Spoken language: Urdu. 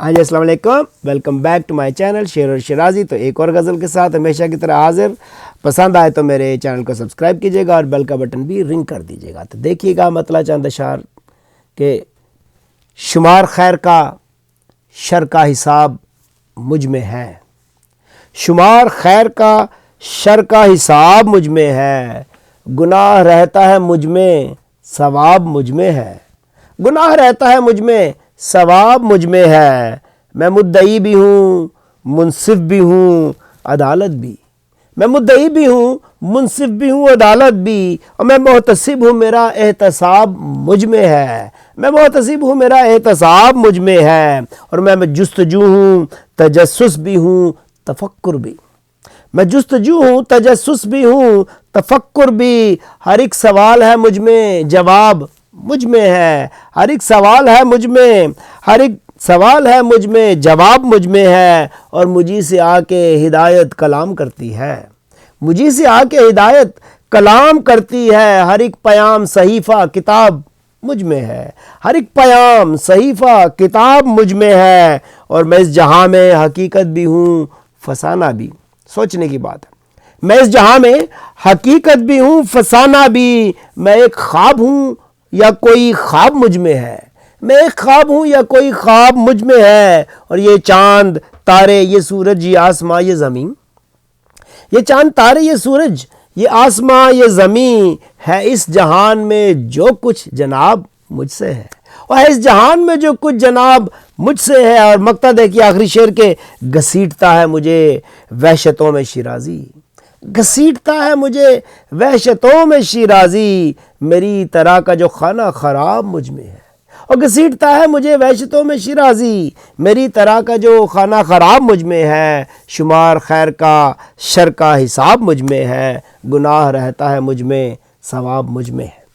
ہاں جی السلام علیکم۔ Welcome back to my channel شیر اور شرازی تو ایک اور غزل کے ساتھ ہمیشہ کی طرح حاضر۔ پسند آئے تو میرے چینل کو سبسکرائب کیجیے گا اور بیل کا بٹن بھی رنگ کر دیجیے گا۔ تو دیکھیے گا مطلع چاند اشار کہ شمار خیر کا، شر کا حساب مجھ میں ہے۔ شمار خیر کا، شر کا حساب مجھ میں ہے۔ گناہ رہتا ہے مجھ میں، ثواب مجھ میں ہے۔ گناہ رہتا ہے مجھ میں ثواب مجھ میں ہے، میں مدعی بھی ہوں، منصف بھی ہوں، عدالت بھی۔ میں مدعی بھی ہوں، منصف بھی ہوں، عدالت بھی۔ اور میں محتسب ہوں، میرا احتساب مجھ میں ہے۔ میں محتسب ہوں، میرا احتساب مجھ میں ہے۔ اور میں جستجو ہوں، تجسس بھی ہوں، تفکر بھی۔ میں جستجو ہوں، تجسس بھی ہوں، تفکر بھی۔ ہر ایک سوال ہے مجھ میں، جواب مجھ میں ہے، ہر ایک سوال ہے مجھ میں، ہر ایک سوال ہے مجھ میں، جواب مجھ میں ہے، اور مجھے سے آ کے ہدایت کلام کرتی ہے۔ مجھے سے آ کے ہدایت کلام کرتی ہے، ہر ایک پیام صحیفہ کتاب مجھ میں ہے۔ ہر ایک پیام صحیفہ کتاب مجھ میں ہے، اور میں اس جہاں میں حقیقت بھی ہوں، فسانہ بھی۔ سوچنے کی بات ہے۔ میں اس جہاں میں حقیقت بھی ہوں، فسانہ بھی۔ میں ایک خواب ہوں یا کوئی خواب مجھ میں ہے۔ میں ایک خواب ہوں یا کوئی خواب مجھ میں ہے؟ اور یہ چاند، تارے، یہ سورج، یہ آسماں، یہ زمین۔ یہ چاند، تارے، یہ سورج، یہ آسماں، یہ زمین ہے۔ اس جہان میں جو کچھ جناب مجھ سے ہے۔ اور اس جہان میں جو کچھ جناب مجھ سے ہے۔ اور مقتد ہے کہ آخری شعر کے گھسیٹتا ہے مجھے وحشتوں میں شیرازی۔ گھسیٹتا ہے مجھے، وحشتوں میں شیرازی، میری طرح کا جو خانہ خراب مجھ میں ہے۔ اور گھسیٹتا ہے مجھے، وحشتوں میں شیرازی، میری طرح کا جو خانہ خراب مجھ میں ہے۔ شمار خیر کا، شر کا حساب مجھ میں ہے۔ گناہ رہتا ہے مجھ میں، ثواب مجھ میں ہے۔